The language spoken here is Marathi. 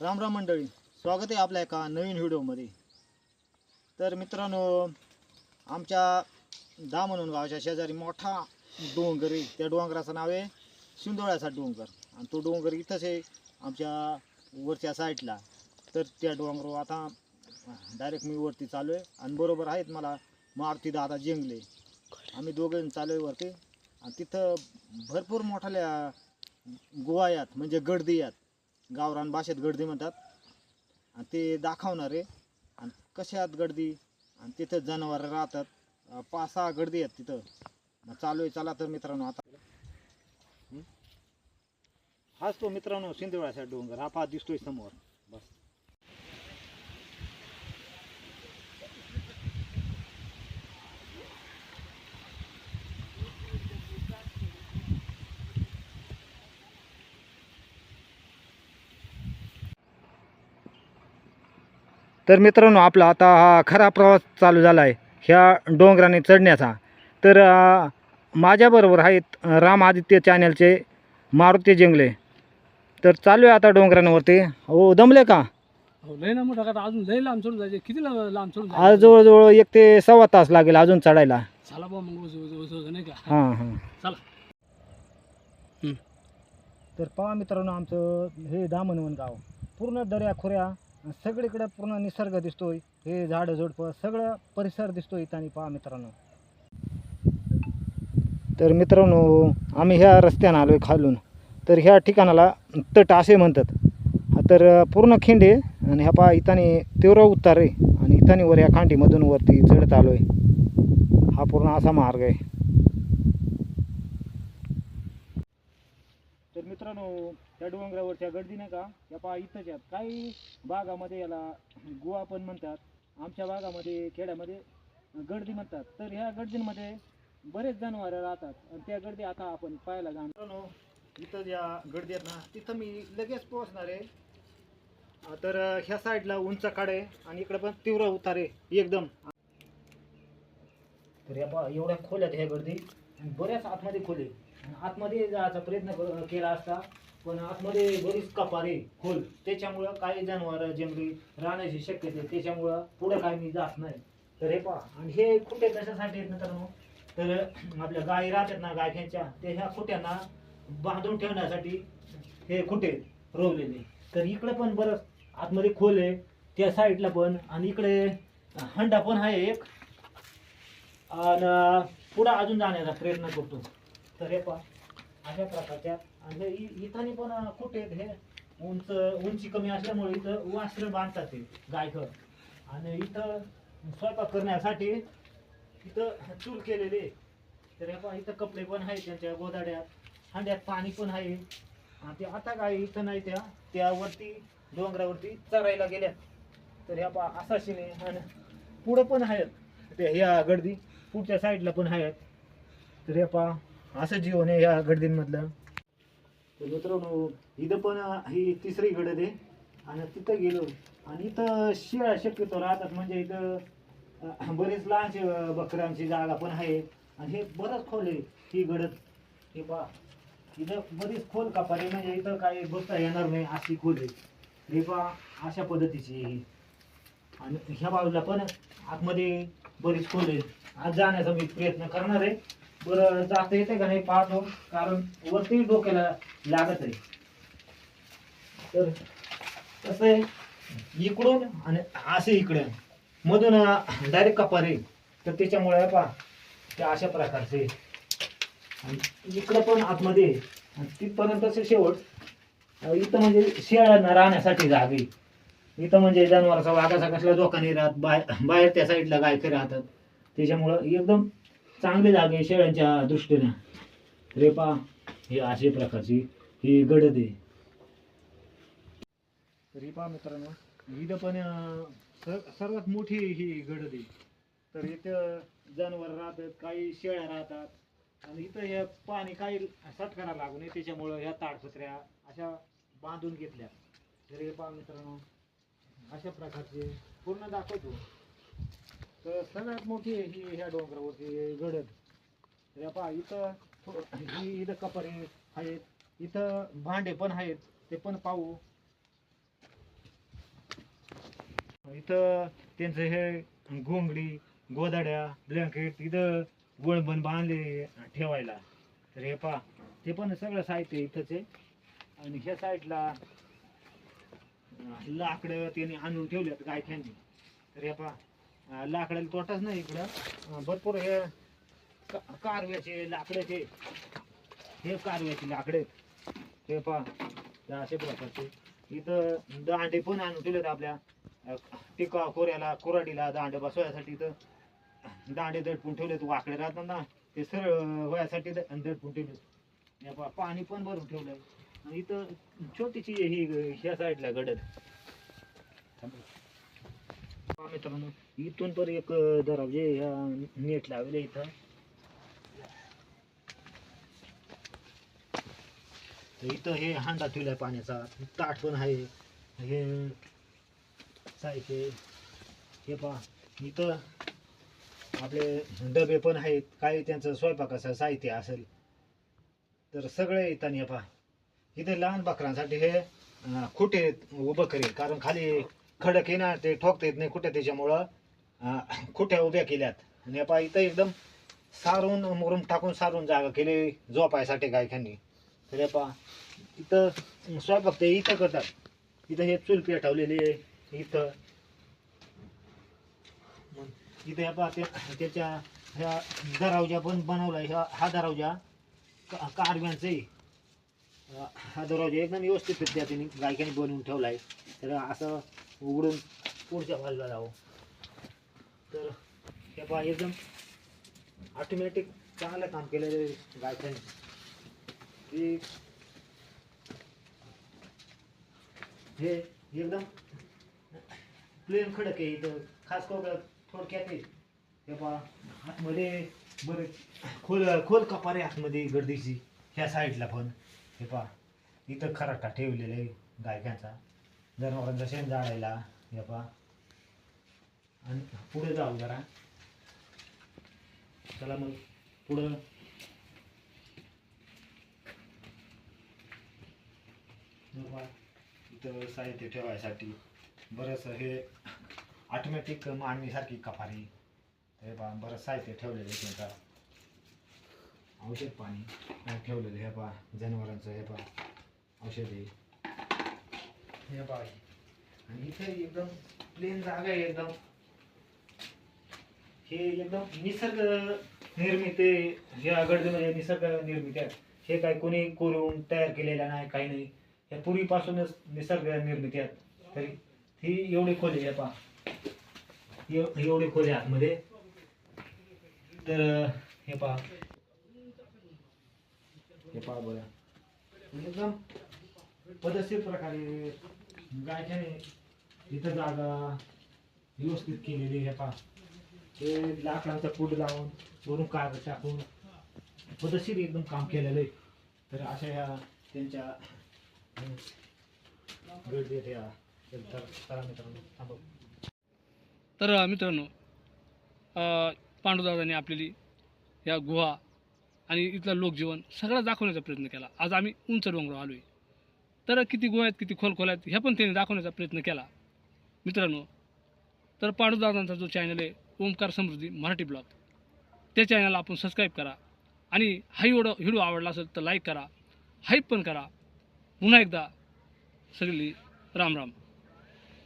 राम राम मंडळी स्वागत आहे आपल्या एका नवीन व्हिडिओमध्ये. तर मित्रांनो आमच्या दा म्हणून गावाच्या शेजारी मोठा डोंगर आहे. त्या डोंगराचं नाव आहे शिंदोळ्याचा डोंगर. आणि तो डोंगर इथंच आहे आमच्या वरच्या साईडला. तर त्या डोंगरावर आता डायरेक्ट मी वरती चालू आहे आणि बरोबर आहेत मला मारुती दादा जिंकले आम्ही दोघे चालू आहे वरती. आणि तिथं भरपूर मोठाल्या गुवायात म्हणजे गडदी आहेत गावरान भाषेत गर्दी म्हणतात. आणि ते दाखवणार आहे. आणि कशा आहेत गडदी आणि तिथं जनावर राहतात. पाच सहा गडदी आहेत तिथं. मग चालू आहे. चला तर मित्रांनो आता. हाच तो मित्रांनो सिंधुळ्याचा डोंगर. हा पाच दिसतोय समोर. तर मित्रांनो आपला आता हा खरा प्रवास चालू झाला आहे ह्या डोंगराने चढण्याचा. तर माझ्याबरोबर आहेत राम आदित्य चॅनलचे मारुती जिंगले. तर चालू आहे आता डोंगरांवरती. हो दमले का? हो लय ना मोठा का अजून लय लांब जायचे. किती लांब लांब आज जवळजवळ एक ते सव्वा तास लागेल अजून चढायला. चला बा मग नाही का? हां हां. चला. तर पहा मित्रांनो आमचं हे दामनवन गाव. पूर्ण दर्या खोऱ्या सगळीकडे पूर्ण निसर्ग दिसतोय. हे झाडं झुडपं सगळं परिसर दिसतोय इथं आणि पहा मित्रांनो. तर मित्रांनो आम्ही ह्या रस्त्यानं आलो आहे खालून. तर ह्या ठिकाणाला तट असे म्हणतात. हा तर पूर्ण खिंड आहे आणि ह्या पहा इथाने तीव्र उतार आहे आणि इथाने वर या खांडीमधून वरती चढत आलो आहे हा पूर्ण असा मार्ग आहे. तर मित्रांनो त्या डोंगरावरच्या गर्दी नाही का? या पहा इथंच आहेत. काही भागामध्ये याला गुहा पण म्हणतात. आमच्या भागामध्ये खेड्यामध्ये गर्दी म्हणतात. तर ह्या गर्दींमध्ये बरेच जनावर राहतात. आणि त्या गर्दी आता आपण पाहायला जाणार. इथं ज्या गर्दी आहेत ना तिथं मी लगेच पोहोचणार आहे. तर ह्या साईडला उंच काढे आणि इकडे पण तीव्र उतार आहे एकदम. तर या पहा एवढ्या खोल्यात ह्या गर्दी. बऱ्याच आतमध्ये खोले. आतमध्ये जायचा प्रयत्न कर- केला असता. पण आतमध्ये बरीच कपारी खोल त्याच्यामुळं काही जनावर जंगली राहण्याची शक्यता आहे त्याच्यामुळं पुढं काय मी जात नाही. तर हे पहा आणि हे खुटे कशासाठी आहेत मित्रांनो? तर आपल्या गायी राहतात ना गायख्यांच्या ते ह्या खुट्यांना बांधून ठेवण्यासाठी हे खुटे रोवलेले. तर इकडं पण बरंच आतमध्ये खोल आहे त्या साईडला पण आणि इकडे हंडा पण आहे एक. आणि पुढं अजून जाण्याचा प्रयत्न करतो. तर हे पहा अशा प्रकारच्या आणि हे इ- इथं पण कुठे हे. उंच उंची कमी असल्यामुळे इथं वास्त्र बांधतात ते गायकर आणि इथं स्वयंपाक करण्यासाठी इथं चूल केलेले तर हे पहा इथं कपडे पण आहेत त्यांच्या गोदाड्यात. हांड्यात पाणी पण आहे. आणि ते आता काय इथं नाही त्या त्यावरती डोंगरावरती चरायला गेल्या तर ह्या पहा असा शिने आणि पुढं पण आहेत. ते ह्या गर्दी पुढच्या साईडला पण आहेत. तर ह्या पहा असं जीवन आहे या गर्दींमधलं. तर मित्रांनो इथं पण ही तिसरी गडद आहे आणि तिथं गेलो. आणि इथं शिळ शक्यतो राहतात म्हणजे इथं बरीच बरेच बकऱ्यांची जागा पण आहे. आणि हे बरंच खोल आहे ही गडद हे पा इथं बरीच खोल कपारी म्हणजे इथं काही बसता येणार नाही अशी खोल आहे. हे पा अशा पद्धतीची आहे आणि ह्या बाजूला पण आतमध्ये बरीच खोल आहे. आज जाण्याचा मी प्रयत्न करणार आहे. बरं जाता येते का नाही पाहतो कारण वरती डोक्याला लागत आहे. तर कसं आहे इकडून आणि असे इकडे मधून डायरेक्ट कपार आहे. तर त्याच्यामुळे पहा ते अशा प्रकारचे आणि इकडं पण आतमध्ये आणि तिथपर्यंतचे शेवट. इथं म्हणजे शेळ्यांना राहण्यासाठी जागा आहे. इथं म्हणजे जनावराचा वाघाचा कसला धोका नाही राहत. बाहेर बाहेर त्या साईडला गायके राहतात. त्याच्यामुळं एकदम चांगली जागे शेळ्यांच्या दृष्टीने. रे हे ही प्रकारची ही गडद आहे. रेपा मित्रांनो इथं पण सर्वात मोठी ही गडद आहे. तर इथं जनावर राहतात काही शेळ्या राहतात. आणि इथं हे पाणी काही सटकारा लागू नये त्याच्यामुळं ह्या ताडपत्र्या अशा बांधून घेतल्या. रेपा मित्रांनो अशा प्रकारचे. पूर्ण दाखवतो. तर सगळ्यात मोठी आहे ही ह्या डोंगरावरती गडद. या पहा इथं ही इथं कपडे आहेत. इथं भांडे पण आहेत ते पण पाहू. इथं त्यांचं हे घोंगडी गोदाड्या ब्लँकेट इथं वळबण बांधले ठेवायला. तर हे पहा ते पण सगळं साहित्य इथंच आहे. आणि ह्या साईडला लाकडं त्यांनी आणून ठेवल्यात गायख्यांनी. तर हे पहा लाकडाला तोटाच नाही इकडं. भरपूर हे का- कारव्याचे लाकडाचे. हे कारव्याचे लाकडे हे पहा असे प्रकारचे. इथं दांडे पण आणून दिलेत आपल्या. टिका कोऱ्याला कोराडीला दांडे बसवायसाठी इथं. दांडे दडपून ठेवलेत वाकडे राहतात ना ते सरळ व्हायसाठी द- दडपून ठेवले हे पहा पाणी पण भरून ठेवलंय. आणि इथं छोटीशी ही ह्या साईडला गडद. मित्रांनो इथून पण एक दरवाजे ह्या नेट लावले इथं. इथं हे हांडा ठेवलाय पाण्याचा. ताट पण आहे. हे साहित्य हे पहा. इथं आपले डबे पण आहेत. काही त्यांचं स्वयंपाकाचं साहित्य असेल. तर सगळे इथं हे पहा. इथे लहान बकरांसाठी हे खुटे उभं करेल. कारण खाली खडक येणार ते ठोकता येत नाही कुठे त्याच्यामुळं. खुट्या उभ्या केल्यात? आणि पहा इथं एकदम सारून मुरुम टाकून सारून जागा केली झोपायसाठी गायकांनी तर पा पहा इथं स्वयंपाक ते इथं करतात. इथं हे चूल पेटवलेले आहे इथं. मग इथं या पहा त्याच्या ह्या दरावजा पण बनवला ह्या हा दरावजा का- हा दरवाजा एकदम व्यवस्थित त्या त्याने गायकाने बनवून ठेवला आहे तर असं उघडून पुढच्या बाजूला जावं तर हे पहा एकदम ऑटोमॅटिक चांगलं काम केलेलं आहे गायकाने. हे हे एकदम प्लेन खडक आहे इथं. खास करून थोडक्यात आहे हे पहा आतमध्ये बरे खोल खोल कपार आहे आतमध्ये गर्दीची ह्या साईडला पण. हे पहा इथं खराटा ठेवलेला आहे गायकांचा. जनावरांचा शेण जाळायला. हे पहा. आणि पुढे जाऊ जरा. चला मग पुढं. हे इथं साहित्य ठेवायसाठी बरंच हे ऑटोमॅटिक मांडणीसारखी कपारी हे पहा बरं साहित्य ठेवलेलं आहे त्यांचा औषध पाणी ठेवलेले ठेवलेलं हे पहा जनावरांचं हे पहा. औषध हे पहा. आणि इथे एकदम प्लेन जागा आहे एकदम. हे एकदम निसर्ग निर्मित जे या म्हणजे निसर्ग निर्मित आहे हे काय कोणी कोरून तयार केलेलं नाही काही नाही. या पूर्वीपासूनच निसर्ग निर्मिती आहेत. तरी ही एवढी खोली आहे पहा. एवढी खोली आहे आतमध्ये. तर हे पहा. हे पहा बघा एकदम पद्धतशीर प्रकारे गायच्याने इथं जागा व्यवस्थित केलेली हे पहा. हे लाकडांचा पूड लावून वरून कागद टाकून पद्धतशीर एकदम काम केलेलं आहे. तर अशा ह्या त्यांच्या अं, गडबड ह्या तर मित्रांनो. थांबा. तर मित्रांनो अ, आपलेली या गुहा आणि इथलं लोकजीवन सगळं दाखवण्याचा प्रयत्न केला. आज आम्ही उंच डोंगरावर आलो आहे तर किती गुहा आहेत किती खोल खोल आहेत ह्या पण त्यांनी दाखवण्याचा प्रयत्न केला. मित्रांनो तर पांडुदादांचा जो चॅनल आहे ओमकार समृद्धी मराठी ब्लॉग. त्या चॅनलला आपण सबस्क्राईब करा. आणि हा व्हिडिओ व्हिडिओ आवडला असेल तर लाईक करा. हाईप पण करा. पुन्हा एकदा सगळी राम राम.